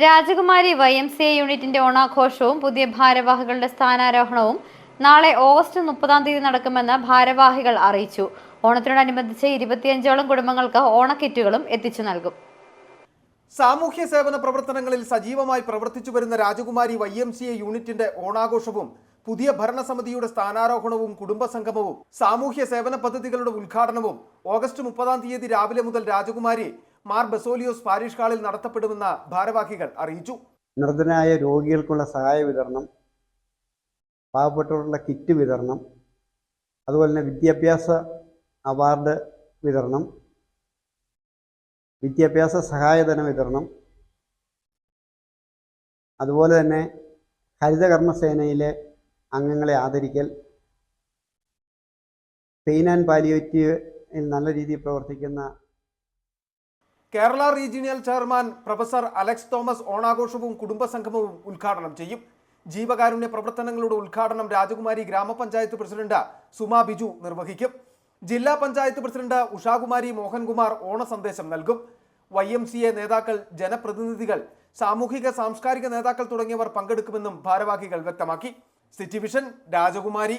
രാജകുമാരി Y M C A യൂണിറ്റിന്റെ ഓണാഘോഷവും പുതിയ ഭാരവാഹികളുടെ സ്ഥാനാരോഹണവും നാളെ ഓഗസ്റ്റ് മുപ്പതാം തീയതി നടക്കുമെന്ന് ഭാരവാഹികൾ അറിയിച്ചു. ഓണത്തിനോടനുബന്ധിച്ച് ഇരുപത്തിയഞ്ചോളം കുടുംബങ്ങൾക്ക് ഓണക്കിറ്റുകളും എത്തിച്ചു നൽകും. സാമൂഹ്യ സേവന പ്രവർത്തനങ്ങളിൽ സജീവമായി പ്രവർത്തിച്ചു വരുന്ന രാജകുമാരി വൈ എം സി എ യൂണിറ്റിന്റെ ഓണാഘോഷവും പുതിയ ഭരണസമിതിയുടെ സ്ഥാനാരോഹണവും കുടുംബസംഗമവും സാമൂഹ്യ സേവന പദ്ധതികളുടെ ഉദ്ഘാടനവും ഓഗസ്റ്റ് മുപ്പതാം തീയതി രാവിലെ മുതൽ രാജകുമാരി മാർ ബസോലിയോസ് പാരീഷ് ഹാളിൽ നടത്തപ്പെടുമെന്ന് ഭാരവാഹികൾ അറിയിച്ചു. നിർദ്ധനായ രോഗികൾക്കുള്ള സഹായ വിതരണം പാവപ്പെട്ടവർക്കുള്ള കിറ്റ് വിതരണം അതുപോലെ തന്നെ വിദ്യാഭ്യാസ അവാർഡ് വിതരണം വിദ്യാഭ്യാസ സഹായധന വിതരണം അതുപോലെ തന്നെ ഹരിതകർമ്മസേനയിലെ അംഗങ്ങളെ ആദരിക്കൽ പെയിൻ ആൻഡ് പാലിയേറ്റീവിൽ നല്ല രീതിയിൽ പ്രവർത്തിക്കുന്ന Kerala regional chairman professor Alex Thomas ഓണാഘോഷവും കുടുംബസംഗമവും ഉദ്ഘാടനം ചെയ്യും. ജീവകാരുണ്യ പ്രവർത്തനങ്ങളുടെ ഉദ്ഘാടനം രാജകുമാരി ഗ്രാമപഞ്ചായത്ത് പ്രസിഡന്റ് സുമ ബിജു നിർവഹിക്കും. ജില്ലാ പഞ്ചായത്ത് പ്രസിഡന്റ് ഉഷാകുമാരി മോഹൻകുമാർ ഓണ സന്ദേശം നൽകും. വൈ എം സി എ നേതാക്കൾ ജനപ്രതിനിധികൾ സാമൂഹിക സാംസ്കാരിക നേതാക്കൾ തുടങ്ങിയവർ പങ്കെടുക്കുമെന്നും ഭാരവാഹികൾ വ്യക്തമാക്കി. സിറ്റി വിഷൻ രാജകുമാരി.